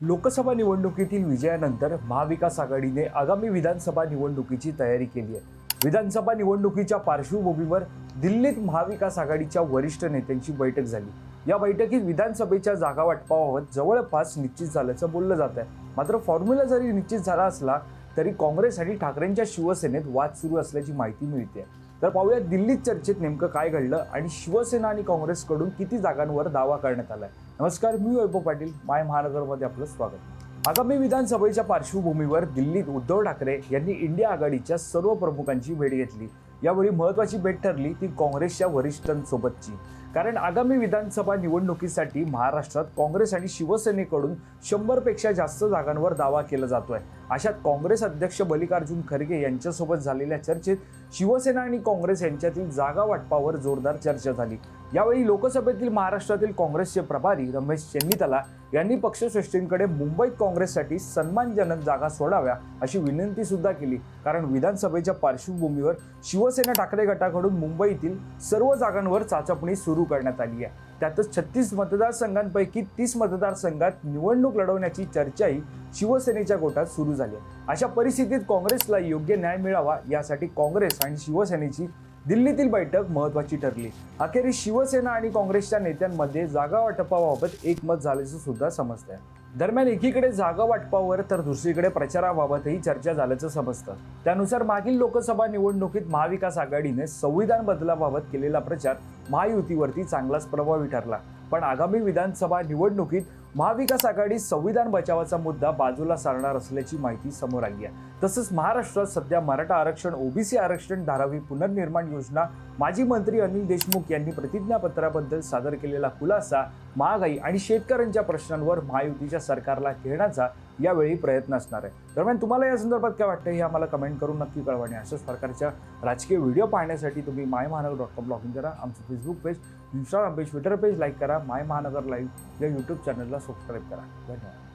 लोकसभा निवडणुकीतील विजयानंतर महाविकास आघाडीने आगामी विधानसभा निवडणुकीची तयारी केली आहे. विधानसभा निवडणुकीच्या पार्श्वभूमीवर दिल्लीत महाविकास आघाडीच्या वरिष्ठ नेत्यांची बैठक झाली. या बैठकीत विधानसभेच्या जागा वाटपाबाबत जवळपास निश्चित झाल्याचं बोललं जात आहे मात्र फॉर्म्युला जरी निश्चित झाला असला तरी काँग्रेस आणि ठाकरेंच्या शिवसेनेत वाद सुरू असल्याची माहिती मिळते तर पाहूया दिल्लीत चर्चेत नेमकं काय घडलं आणि शिवसेना आणि काँग्रेसकडून किती जागांवर दावा करण्यात आलाय. नमस्कार मी वैभव पाटील. माय महानगरमध्ये आपलं स्वागत. आगामी विधानसभेच्या पार्श्वभूमीवर दिल्लीत उद्धव ठाकरे यांनी इंडिया आघाडीच्या सर्व प्रमुखांची भेट घेतली. यावेळी महत्वाची भेट ठरली ती काँग्रेसच्या वरिष्ठांसोबतची. कारण आगामी विधानसभा निवडणुकीसाठी महाराष्ट्रात काँग्रेस आणि शिवसेनेकडून शंभरपेक्षा जास्त जागांवर दावा केला जातोय. अशात काँग्रेस अध्यक्ष मल्लिकार्जुन खरगे यांच्यासोबत झालेल्या चर्चेत शिवसेना आणि काँग्रेस यांच्यातील जागा वाटपावर जोरदार चर्चा झाली. यावेळी लोकसभेतील महाराष्ट्रातील काँग्रेसचे प्रभारी रमेश चेन्नीतला यांनी पक्षश्रेष्ठींकडे मुंबईत काँग्रेससाठी सन्मानजनक जागा सोडाव्या अशी विनंती सुद्धा केली. कारण विधानसभेच्या पार्श्वभूमीवर शिवसेना ठाकरे गटाकडून मुंबईतील सर्व जागांवर चाचपणी सुरू करण्यात आली आहे. त्यातच छत्तीस मतदारसंघांपैकी तीस मतदारसंघात निवडणूक लढवण्याची चर्चाही शिवसेनेच्या गोटात सुरू झाली आहे. अशा परिस्थितीत काँग्रेसला योग्य न्याय मिळावा यासाठी काँग्रेस आणि शिवसेनेची दिल्लीतील बैठक महत्वाची ठरली. अखेरीस शिवसेना आणि काँग्रेसच्या नेत्यांमध्ये जागा वाटपाबाबत एकमत झाल्याचं सुद्धा समजतंय. दरम्यान एकीकडे जागा वाटपावर तर दुसरीकडे प्रचाराबाबतही चर्चा झाल्याचं समजतं. त्यानुसार मागील लोकसभा निवडणुकीत महाविकास आघाडीने संविधान बदलाबाबत केलेला प्रचार महायुतीवरती चांगलाच प्रभावी ठरला. पण आगामी विधानसभा निवडणुकीत महाविकास आघाडी संविधान बचावाचा मुद्दा बाजूला सारणार असल्याची माहिती समोर आली आहे. तसंच महाराष्ट्रात सध्या मराठा आरक्षण ओबीसी आरक्षण धारावी पुनर्निर्माण योजना माजी मंत्री अनिल देशमुख यांनी प्रतिज्ञापत्राबद्दल सादर केलेला खुलासा महागाई आणि शेतकऱ्यांच्या प्रश्नांवर महायुतीच्या सरकारला घेण्याचा यावेळी प्रयत्न असणार आहे. दरम्यान तुम्हाला या संदर्भात काय वाटतं हे आम्हाला कमेंट करून नक्की कळवा आणि अशाच प्रकारच्या राजकीय व्हिडिओ पाहण्यासाठी तुम्ही माय महानगर डॉट कॉम लॉग इन करा. आमचं Facebook page Instagram page Twitter page like करा. माय महानगर लाईव्ह या यूट्यूब चॅनलला सबस्क्राईब करा. धन्यवाद.